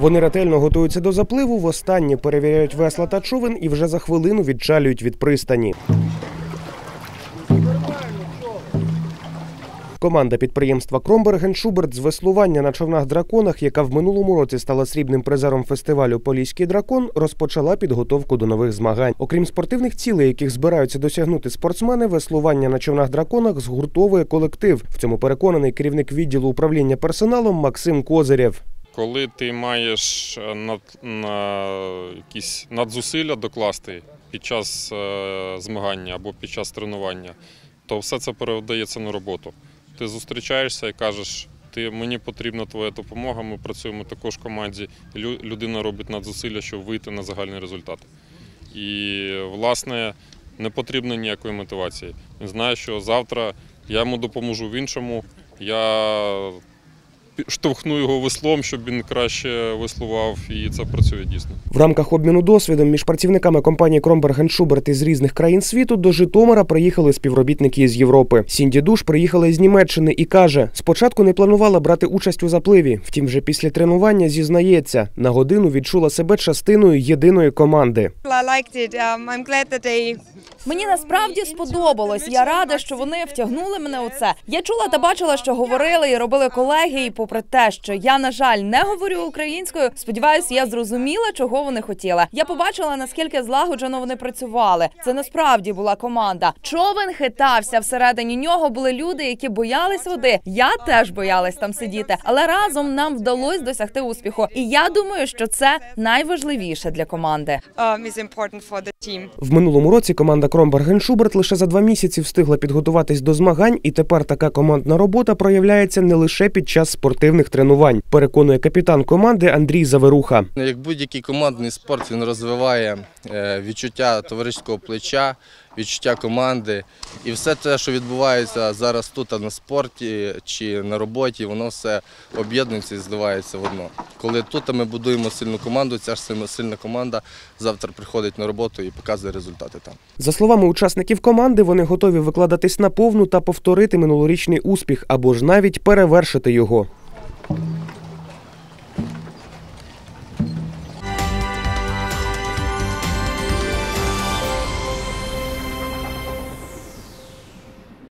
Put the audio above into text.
Вони ретельно готуються до запливу, востаннє перевіряють весла та човен і вже за хвилину відчалюють від пристані. Команда підприємства Кромберген Шуберт з веслування на човнах драконах, яка в минулому році стала срібним призером фестивалю Поліський дракон, розпочала підготовку до нових змагань. Окрім спортивних цілей, яких збираються досягнути спортсмени, веслування на човнах драконах згуртовує колектив. В цьому переконаний керівник відділу управління персоналом Максим Козирєв. Коли ти маєш е, над, на якісь надзусилля докласти під час е, змагання або під час тренування, то все це передається на роботу. Ти зустрічаєшся і кажеш, ти, мені потрібна твоя допомога, ми працюємо також в команді. Людина робить надзусилля, щоб вийти на загальний результат. І, власне, не потрібно ніякої мотивації. Він знає, що завтра я йому допоможу в іншому. Я штовхну його веслом, щоб він краще веслував, і це працює дійсно. В рамках обміну досвідом між працівниками компанії Кромберген Шуберт із різних країн світу до Житомира приїхали співробітники із Європи. Сінді Душ приїхала із Німеччини і каже: спочатку не планувала брати участь у запливі. Втім, вже після тренування зізнається, на годину відчула себе частиною єдиної команди. Um, Мені насправді сподобалось. Я рада, що вони втягнули мене у це. Я чула та бачила, що говорили і робили колеги. І попри те, що я на жаль не говорю українською, сподіваюся, я зрозуміла, чого вони хотіли. Я побачила наскільки злагоджено вони працювали. Це насправді була команда. Човен хитався всередині нього. Були люди, які боялись води. Я теж боялась там сидіти, але разом нам вдалося досягти успіху. І я думаю, що це найважливіше для команди. В минулому році команда Кромберген Шуберт лише за два місяці встигла підготуватись до змагань, і тепер така командна робота проявляється не лише під час спортивних тренувань. Переконує капітан команди Андрій Заверуха. Як будь-який командний спорт, він розвиває е, відчуття товариського плеча, відчуття команди. І все те, що відбувається зараз тут на спорті чи на роботі, воно все об'єднується і зливається в одно. Коли тут ми будуємо сильну команду, ця ж сильна- команда завтра приходить на роботу і показує результати там. За словами учасників команди, вони готові викладатись на повну та повторити минулорічний успіх або ж навіть перевершити його.